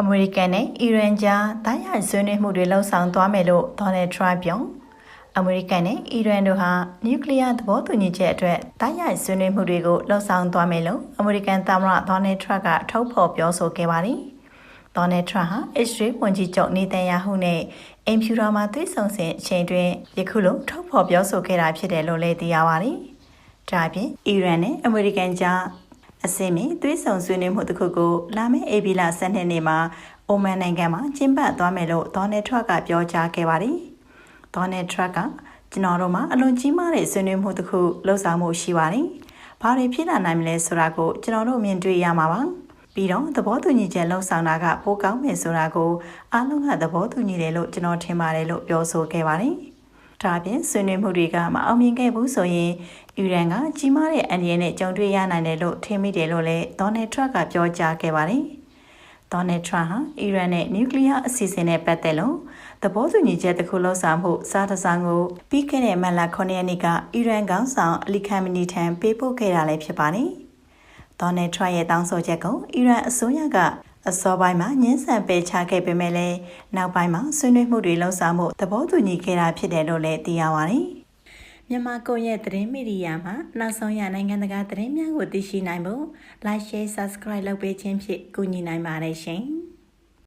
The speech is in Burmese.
အမေရိကန်နဲ့အီရန်ကြားတိုင်းရဆွေးနွေးမှုတွေလှုံ့ဆော်သွားမယ်လို့ဒေါ်နယ်ထရန့်ပြောအမေရိကန်နဲ့အီရန်တို့ဟာနျူကလ িয়ার သဘောတူညီချက်အတွက်တိုင်းရဆွေးနွေးမှုတွေကိုလှုံ့ဆော်သွားမယ်လို့အမေရိကန်သမ္မတဒေါ်နယ်ထရန့်ကထုတ်ဖော်ပြောဆိုခဲ့ပါတယ်။ဒေါ်နယ်ထရန့်ဟာအစ္စရေးဝန်ကြီးချုပ်နေတန်ယာဟုနဲ့အင်ဖြူတော်မှာတွေ့ဆုံစဉ်အချိန်တွင်ယခုလိုထုတ်ဖော်ပြောဆိုခဲ့တာဖြစ်တယ်လို့လည်းသိရပါတယ်။ဒါအပြင်အီရန်နဲ့အမေရိကန်ကြား အစင်းမီသွေးဆောင်ဆွေးနွေးမှုတစ်ခုကိုလာမယ့်ဧပြီလ12နေ့မှာအိုမန်နိုင်ငံမှာကျင်းပသွားမယ်လို့ဒေါ်နယ်ထရန့်ကပြောကြားခဲ့ပါတယ်။ဒေါ်နယ်ထရန့်ကကျွန်တော်တို့မှာအလွန်ကြီးမားတဲ့ဆွေးနွေးမှုတစ်ခုလှုပ်ဆောင်မှုရှိပါတယ်။ဘာတွေဖြစ်လာနိုင်မလဲဆိုတာကိုကျွန်တော်တို့မြင်တွေ့ရမှာပါ။ပြီးတော့သဘောတူညီချက်လှုပ်ဆောင်တာကပိုကောင်းမယ်ဆိုတာကိုအားလုံးကသဘောတူညီတယ်လို့ကျွန်တော်ထင်ပါတယ်လို့ပြောဆိုခဲ့ပါတယ်။ ဒါပြင်ဆွေးနွေးမှုတွေကမအောင်မြင်ခဲ့ဘူးဆိုရင်အီရန်ကကြီးမားတဲ့အန္တရာယ်နဲ့ကြုံတွေ့ရနိုင်တယ်လို့ထင်မိတယ်လို့လည်းဒေါ်နယ်ထရန့်ကပြောကြားခဲ့ပါတယ်။ဒေါ်နယ်ထရန့်ဟာအီရန်နဲ့နျူကလ িয়ার အစီအစဉ်နဲ့ပတ်သက်လို့သဘောတူညီချက်တစ်ခုလှုပ်ဆောင်မှုစားတစားကိုပြီးခဲ့တဲ့မတ်လ9ရက်နေ့ကအီရန်ခေါင်းဆောင်အလီခမ်မနီထံပေးပို့ခဲ့တာလည်းဖြစ်ပါတယ်။ဒေါ်နယ်ထရန့်ရဲ့တောင်းဆိုချက်ကိုအီရန်အစိုးရက အစောပိုင်းမှာညှင်းဆန်ပယ်ချခဲ့ပေမဲ့လည်းနောက်ပိုင်းမှာဆွေးနွေးမှုတွေလှုပ်ဆောင်မှုသဘောတူညီခဲ့တာဖြစ်တယ်လို့လည်းသိရပါတယ်။မြန်မာကွန်ရက်သတင်းမီဒီယာမှာနောက်ဆုံးရနိုင်ငံတကာသတင်းများကိုသိရှိနိုင်ဖို့ Like Share Subscribe လုပ်ပေးခြင်းဖြင့်ကူညီနိုင်ပါတယ်ရှင်။